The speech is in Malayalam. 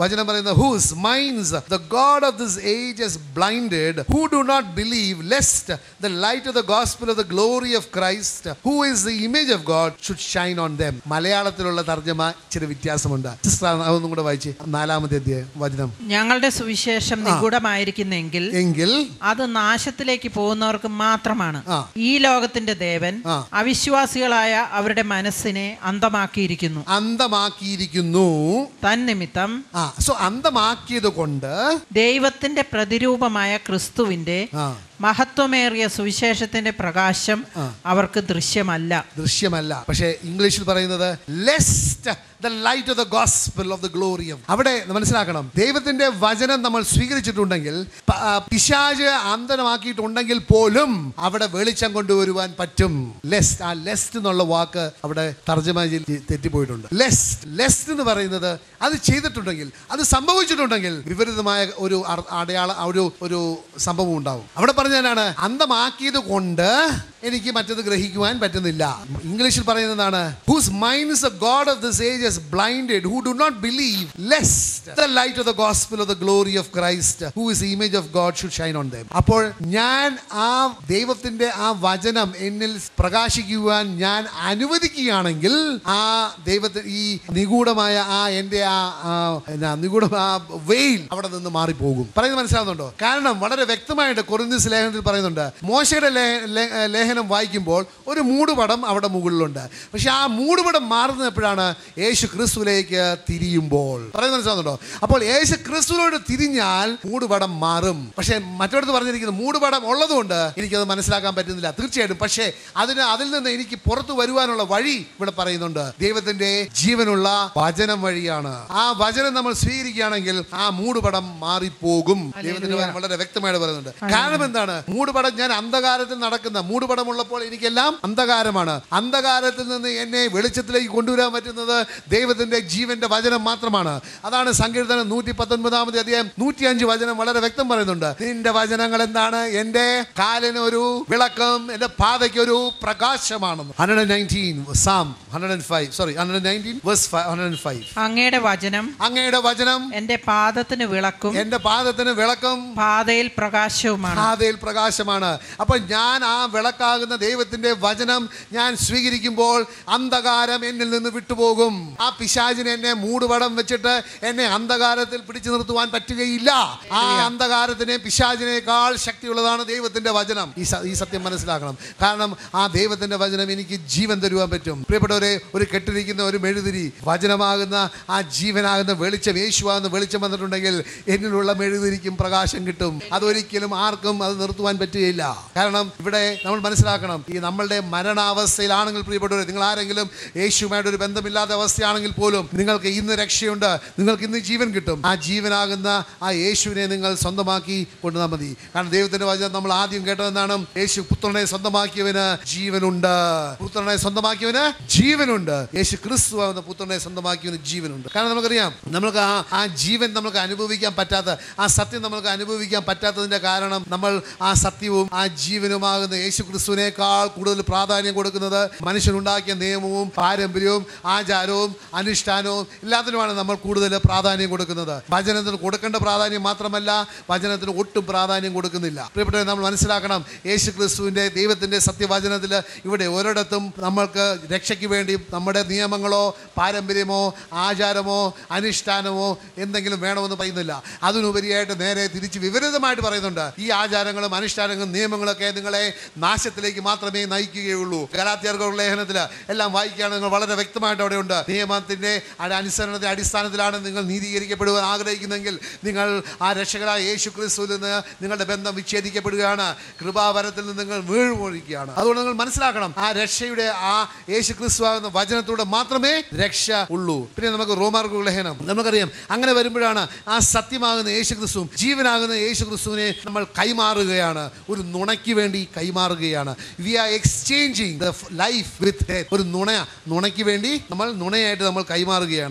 വചനം പറയുന്നത് whose minds the god of this age has blinded who do not believe lest the light of the gospel of the glory of Christ who is the image of God should shine on them മലയാളത്തിലുള്ള തർജമ ഇച്ചിരി വ്യത്യാസമുണ്ട്. സിസ്റ്റർ അതൊന്നും കൂടെ വായിച്ച് നാലാമത്തെ അധ്യായം വചനം. ഞങ്ങളുടെ സുവിശേഷം നിഗൂഢമായിരിക്കുന്നെങ്കിൽ എങ്കിൽ അത് നാശത്തിലേക്ക് പോകുന്നവർക്ക് മാത്രമാണ്. ഈ ലോകത്തിന്റെ ദേവൻ അവിശ്വാസികളായ അവരുടെ മനസ്സിനെ അന്തമാക്കിയിരിക്കുന്നു. അന്തമാക്കിയിരിക്കുന്നു. തന്നിമിത്തം ആ. സോ അന്തമാക്കിയത് കൊണ്ട് ദൈവത്തിന്റെ പ്രതിരൂപമായ ക്രിസ്തുവിന്റെ ആ. മഹത്വമേറിയ സുവിശേഷത്തിന്റെ പ്രകാശം അവർക്ക് ദൃശ്യമല്ല. ദൃശ്യമല്ല. പക്ഷേ ഇംഗ്ലീഷിൽ പറയുന്നത് lest the light of the gospel of the അവിടെ മനസ്സിലാക്കണം. ദൈവത്തിന്റെ വചനം നമ്മൾ സ്വീകരിച്ചിട്ടുണ്ടെങ്കിൽ പിശാജ് അന്തരമാക്കിയിട്ടുണ്ടെങ്കിൽ പോലും അവിടെ വെളിച്ചം കൊണ്ടുവരുവാൻ പറ്റും. ലെസ്റ്റ് ആ ലെസ്റ്റ് എന്നുള്ള വാക്ക് അവിടെ തർജമയിൽ തെറ്റിപ്പോയിട്ടുണ്ട്. ലെസ്റ്റ് ലെസ്റ്റ് എന്ന് പറയുന്നത് അത് ചെയ്തിട്ടുണ്ടെങ്കിൽ അത് സംഭവിച്ചിട്ടുണ്ടെങ്കിൽ വിപരീതമായ ഒരു അടയാള ഒരു ഒരു സംഭവം ഉണ്ടാവും. അവിടെ പറഞ്ഞാലാണ് അന്തമാക്കിയത് കൊണ്ട് എനിക്ക് മറ്റത് ഗ്രഹിക്കുവാൻ പറ്റുന്നില്ല. ഇംഗ്ലീഷിൽ പറയുന്നതാണ് whose the God of this age has blinded, who do not believe, lest the light of the gospel of the glory of Christ, who is the image of God, should shine on them. അപ്പോൾ ഞാൻ ആ ദൈവത്തിന്റെ ആ വചനം എന്നിൽ പ്രകാശിക്കുവാൻ ഞാൻ അനുവദിക്കുകയാണെങ്കിൽ ആ ദൈവത്തെ ഈ നിഗൂഢമായ ആ എന്റെ ആ നിഗൂഢ ആ വെയിൽ അവിടെ നിന്ന് മാറിപ്പോകും. പറയുന്നത് മനസ്സിലാവുന്നുണ്ടോ? കാരണം വളരെ വ്യക്തമായിട്ട് കൊറിന്തിസ് ലേഖനത്തിൽ പറയുന്നുണ്ട് മോശയുടെ ലേഖനം വായിക്കുമ്പോൾ ഒരു മൂടുപടം അവിടെ മുകളിലുണ്ട്. പക്ഷെ ആ മൂടുപടം മാറുന്നത് എപ്പോഴാണ്? യേശു ക്രിസ്തുവിലേക്ക് തിരിയുമ്പോൾ. പറയുന്നത് മനസ്സിലാവുന്നുണ്ടോ? അപ്പോൾ യേശു ക്രിസ്തുവിനോട് തിരിഞ്ഞാൽ മൂടുപടം മാറും. പക്ഷേ മറ്റൊരിടത്ത് പറഞ്ഞിരിക്കുന്നത് മൂടുപടം ഉള്ളതുകൊണ്ട് എനിക്കത് മനസ്സിലാക്കാൻ പറ്റുന്നില്ല. തീർച്ചയായിട്ടും. പക്ഷേ അതിന് അതിൽ നിന്ന് എനിക്ക് പുറത്തു വരുവാനുള്ള വഴി ഇവിടെ പറയുന്നുണ്ട്. ദൈവത്തിന്റെ ജീവനുള്ള വചനം വഴിയാണ്. ആ വചനം നമ്മൾ സ്വീകരിക്കുകയാണെങ്കിൽ ആ മൂടുപടം മാറിപ്പോകും. ദൈവത്തിന്റെ വചനം വളരെ വ്യക്തമായിട്ട് പറയുന്നുണ്ട്. കാരണം എന്താണ്? മൂടുപടം ഞാൻ അന്ധകാരത്തിൽ നടക്കുന്ന മൂടുപടം ഉള്ളപ്പോൾ എനിക്കെല്ലാം അന്ധകാരമാണ്. അന്ധകാരത്തിൽ നിന്ന് എന്നെ വെളിച്ചത്തിലേക്ക് കൊണ്ടുവരാൻ പറ്റുന്നത് ദൈവത്തിന്റെ ജീവന്റെ വചനം മാത്രമാണ്. അതാണ് സങ്കീർത്തനം നൂറ്റി പത്തൊൻപതാമത് അധ്യായം നൂറ്റി അഞ്ച് വചനം വളരെ വ്യക്തം പറയുന്നുണ്ട്. നിന്റെ വചനങ്ങൾ എന്താണ്? എന്റെ കാലിന് ഒരു വിളക്കം എന്റെ പാതയ്ക്ക് ഒരു പ്രകാശമാണെന്ന് hundred nineteen psalm hundred five sorry hundred nineteen verse hundred five അങ്ങയുടെ വചനം അങ്ങയുടെ വചനം എന്റെ പാദത്തിന് വിളക്കും എന്റെ പാദത്തിന് വിളക്കും പാതയിൽ പ്രകാശവുമാണ്. പാതയിൽ പ്രകാശമാണ്. അപ്പോൾ ഞാൻ ആ വിളക്കാകുന്ന ദൈവത്തിന്റെ വചനം ഞാൻ സ്വീകരിക്കുമ്പോൾ അന്ധകാരം എന്നിൽ നിന്ന് വിട്ടുപോകും. ആ പിശാചിന് എന്നെ മൂടുപടം വെച്ചിട്ട് എന്നെ അന്ധകാരത്തിൽ പിടിച്ചു നിർത്തുവാൻ പറ്റുകയില്ല. ആ അന്ധകാരത്തിനെ പിശാചിനേക്കാൾ ശക്തിയുള്ളതാണ് ദൈവത്തിന്റെ വചനം. ഈ ഈ സത്യം മനസ്സിലാക്കണം. കാരണം ആ ദൈവത്തിന്റെ വചനം എനിക്ക് ജീവൻ തരുവാൻ പറ്റും. പ്രിയപ്പെട്ടവരെ ഒരു കെട്ടിരിക്കുന്ന ഒരു മെഴുതിരി വചനമാകുന്ന ആ ജീവനാകുന്ന വെളിച്ചം യേശുവാകുന്ന വെളിച്ചം വന്നിട്ടുണ്ടെങ്കിൽ എന്നിലുള്ള മെഴുതിരിക്കും പ്രകാശം കിട്ടും. അതൊരിക്കലും ആർക്കും അത് നിർത്തുവാൻ പറ്റുകയില്ല. കാരണം ഇവിടെ നമ്മൾ മനസ്സിലാക്കണം ഈ നമ്മളുടെ മരണാവസ്ഥയിലാണെങ്കിൽ പ്രിയപ്പെട്ടവരെ നിങ്ങൾ ആരെങ്കിലും യേശുവുമായിട്ട് ഒരു ബന്ധമില്ലാത്ത അവസ്ഥയാണെങ്കിൽ പോലും നിങ്ങൾക്ക് ഇന്ന് രക്ഷയുണ്ട്. നിങ്ങൾക്ക് ഇന്ന് ജീവൻ കിട്ടും. ആ ജീവനാകുന്ന ആ യേശുവിനെ നിങ്ങൾ സ്വന്തമാക്കി കൊണ്ടുവന്നാൽ മതി. കാരണം ദൈവത്തിന്റെ വചനം നമ്മൾ ആദ്യം കേട്ടതെന്നാണ് യേശു പുത്രനെ സ്വന്തമാക്കിയവന് ജീവനുണ്ട്. പുത്രനെ സ്വന്തമാക്കിയവന് ജീവനുണ്ട്. യേശു ക്രിസ്തു ആവുന്ന പുത്രനെ സ്വന്തമാക്കിയവന് ജീവനുണ്ട്. കാരണം നമുക്കറിയാം നമ്മൾക്ക് ആ ആ ജീവൻ നമുക്ക് അനുഭവിക്കാൻ പറ്റാത്ത ആ സത്യം നമുക്ക് അനുഭവിക്കാൻ പറ്റാത്തതിന്റെ കാരണം നമ്മൾ ആ സത്യവും ആ ജീവനുമാകുന്ന യേശു ക്രിസ്തുവിനേക്കാൾ കൂടുതൽ പ്രാധാന്യം കൊടുക്കുന്നത് മനുഷ്യനുണ്ടാക്കിയ നിയമവും പാരമ്പര്യവും ആചാരവും അനുഷ്ഠാനവും എല്ലാത്തിനുമാണ് നമ്മൾ കൂടുതൽ പ്രാധാന്യം കൊടുക്കുന്നത്. വചനത്തിന് കൊടുക്കേണ്ട പ്രാധാന്യം മാത്രമല്ല വചനത്തിന് ഒട്ടും പ്രാധാന്യം കൊടുക്കുന്നില്ല. പ്രിയപ്പെട്ടവരെ നമ്മൾ മനസ്സിലാക്കണം യേശു ക്രിസ്തുവിന്റെ ദൈവത്തിന്റെ സത്യവചനത്തിൽ ഇവിടെ ഒരിടത്തും നമ്മൾക്ക് രക്ഷയ്ക്ക് വേണ്ടി നമ്മുടെ നിയമങ്ങളോ പാരമ്പര്യമോ ആചാരമോ അനുഷ്ഠാനമോ എന്തെങ്കിലും വേണമെന്ന് പറയുന്നില്ല. അതിനുപരിയായിട്ട് നേരെ തിരിച്ച് വിപരീതമായിട്ട് പറയുന്നുണ്ട്. ഈ ആചാരങ്ങളും അനുഷ്ഠാനങ്ങളും നിയമങ്ങളൊക്കെ നിങ്ങളെ നാശത്തിലേക്ക് മാത്രമേ നയിക്കുകയുള്ളൂ. ഗലാത്യർക്കുള്ള ലേഖനത്തിൽ എല്ലാം വായിക്കുകയാണ് നിങ്ങൾ വളരെ വ്യക്തമായിട്ട് അവിടെയുണ്ട്. നിയമത്തിന്റെ അനുസരണത്തിന്റെ അടിസ്ഥാനത്തിലാണ് നിങ്ങൾ നീതീകരിക്കപ്പെടുവാൻ ആഗ്രഹിക്കുന്നെങ്കിൽ നിങ്ങൾ ആ രക്ഷകരായ യേശു ക്രിസ്തുവിൽ നിന്ന് നിങ്ങളുടെ ബന്ധം വിച്ഛേദിക്കപ്പെടുകയാണ്. കൃപാവരത്തിൽ നിന്ന് നിങ്ങൾ വീഴുമൊഴിക്കുകയാണ്. അതുകൊണ്ട് നിങ്ങൾ മനസ്സിലാക്കണം ആ രക്ഷയുടെ ആ യേശു ക്രിസ്തു ആകുന്ന വചനത്തോടെ മാത്രമേ രക്ഷ ഉള്ളൂ. പിന്നെ നമുക്ക് റോമാർക്ക് ലേഖനം നമുക്കറിയാം അങ്ങനെ വരുമ്പോഴാണ് ആ സത്യമാകുന്ന യേശു ക്രിസ്തുവും ജീവനാകുന്ന യേശു ക്രിസ്തുവിനെ നമ്മൾ കൈമാറുകയാണ്. ഒരു നുണയ്ക്ക് വേണ്ടി കൈമാറുകയാണ്. We are exchanging the life with ഒരു നുണ നുണയ്ക്ക് വേണ്ടി നമ്മൾ നുണയായിട്ട് നമ്മൾ കൈമാറുകയാണ്.